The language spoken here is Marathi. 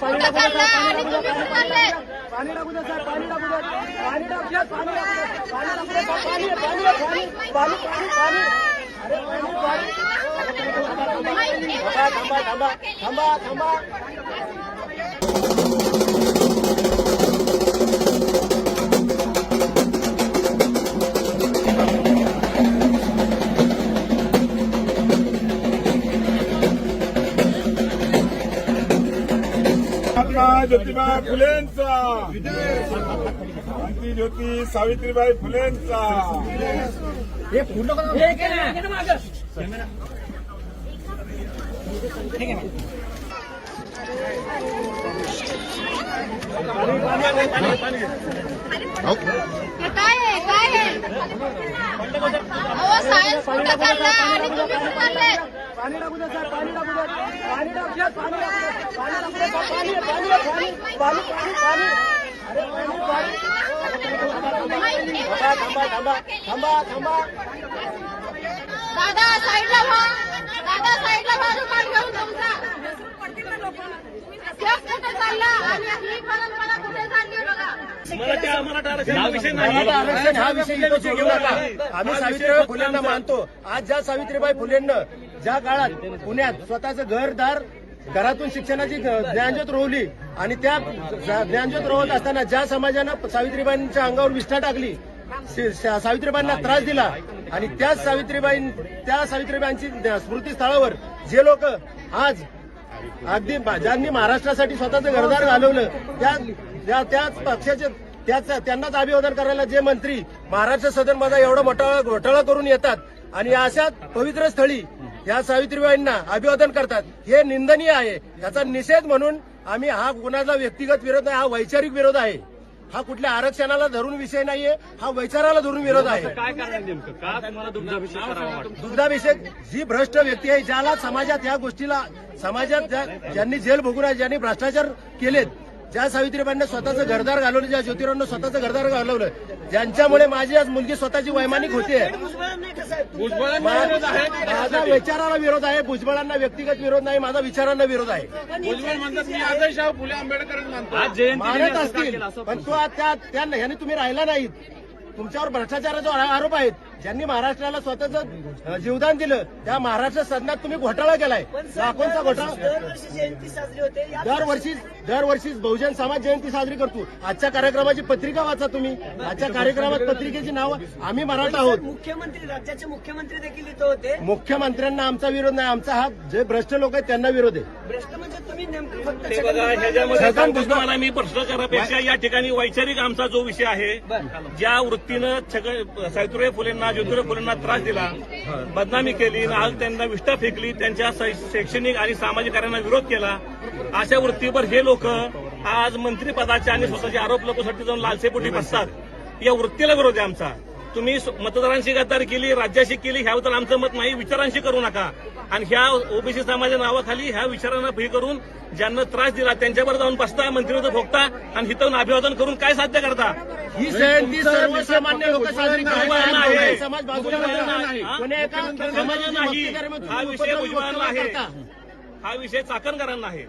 पाणी टाकू द्या साहेब पाणी टाकू द्या पाणी टाकू द्या. पाणी टाकू द्या पाणी टाकू द्या. पाणी पाणी पाणी पाणी पाणी अरे पाणी पाणी. थांबा थांबा थांबा थांबा. महात्मा ज्योतिबा फुलेंचा. क्रांती ज्योती सावित्रीबाई फुलेंचा. हे काय आहे? काय आहे? अहो सायन्स कुठं चालला? आणि तुम्ही कुठं पाणी टाकू द्या साहेब पाणी टाकू द्या. पाणी टाकू द्या पाणी टाकू द्या. पाणी पाणी पाणी पाणी पाणी पाणी अरे पाणी पाणी. थांबा थांबा थांबा थांबा. दादा साईडला व्हा. दादा साईडला व्हा. रुमाल घेऊन तुमचा. चालला. आणि ही परंपरा मराठा आरक्षण हा विषय इथं सोडू नका. आम्ही सावित्रीबाई फुलेंना मानतो. आज ज्या सावित्रीबाई फुलेंना ज्या काळात पुण्यात स्वतःचं घरदार घरातून शिक्षणाची ज्ञानज्योत रोवली आणि त्या ज्ञानज्योत रोवत असताना ज्या समाजानं सावित्रीबाईंच्या अंगावर विष्ठा टाकली सावित्रीबाईंना त्रास दिला आणि त्याच सावित्रीबाई त्या सावित्रीबाईंची स्मृती स्थळावर जे लोक आज अगदी ज्यांनी महाराष्ट्रासाठी स्वतःचं घरदार घालवलं त्या- त्याच पक्षाचे त्याच त्यांनाच अभिवादन करायला जे मंत्री महाराष्ट्र सदनमध्ये एवढा मोठा घोटाळा करून येतात आणि अशा पवित्र स्थळी या सावित्रीबाईंना अभिवादन करतात हे निंदनीय आहे. याचा निषेध म्हणून आम्ही हा कुणाचा व्यक्तिगत विरोध नाही हा वैचारिक विरोध आहे. हा कुठल्या आरक्षणाला धरून विषय नाहीये हा वैचाराला धरून विरोध आहे. काय दुग्धाभिषेक जी भ्रष्ट व्यक्ती आहे ज्याला समाजात या गोष्टीला समाजात ज्या- ज्यांनी जेल भोगून आहे ज्यांनी भ्रष्टाचार केलेत ज्या सावित्रीबाईंना स्वतःचं घरदार घालवलं ज्या ज्योतिरावांना स्वतःचं घरदार घालवलं ज्यांच्यामुळे माझी आज मुलगी स्वतःची वैमानिक होते. माझा विचाराला विरोध आहे भुजबळांना व्यक्तिगत विरोध नाही माझा विचारांना विरोध आहे. मानतो. असतील पण तो आज त्या त्या ह्याने तुम्ही राहिला नाहीत. तुमच्यावर भ्रष्टाचाराचा आरोप आहेत. ज्यांनी महाराष्ट्राला स्वतःचं जीवदान दिलं त्या महाराष्ट्र सदनात तुम्ही घोटाळा केलाय. लाखोंचा घोटाळा. दरवर्षी जयंती साजरी होते या दरवर्षी दरवर्षी बहुजन समाज जयंती साजरी करतो. आजच्या कार्यक्रमाची पत्रिका वाचा तुम्ही. आजच्या कार्यक्रमात पत्रिकेची नाव. आम्ही मराठा आहोत. मुख्यमंत्री राज्याचे मुख्यमंत्री देखील इथं होते. मुख्यमंत्र्यांना आमचा विरोध नाही. आमचा हा जे भ्रष्ट लोक आहेत त्यांना विरोध आहे. भ्रष्ट म्हणजे तुम्ही नेमकं फक्त ते बघा ह्याच्यामध्ये छगन मी भ्रष्टाचारापेक्षा या ठिकाणी वैचारिक आमचा जो विषय आहे ज्या वृत्तीनं छगन सावित्रीबाई फुलेंना ज्योतिराव फुलेंना त्रास दिला बदनामी केली आज त्यांना विष्ठा फेकली त्यांच्या शैक्षणिक आणि सामाजिक कार्यांना विरोध केला. अशा वृत्तीवर हे लोक आज मंत्रीपदाचे आणि स्वतःचे आरोप लोकसाठी जाऊन लालसेपोटी बसतात. या वृत्तीला विरोध आहे आमचा. तुम्ही मतदारांशी गद्दारी केली राज्याशी केली ह्याबद्दल आमचं मत नाही विचारांशी करू नका. आणि ह्या ओबीसी समाजाच्या नावाखाली ह्या विचारांना हे करून ज्यांना त्रास दिला त्यांच्यावर जाऊन बसता मंत्रीवर भोगता आणि हिथून अभिवादन करून काय साध्य करता? ही जयंती सर्वसामान्य लोक साजरी समाज बाजूला नाही. हा? विषय भुजबळांना आहे. हा विषय चाकणकरांना आहे.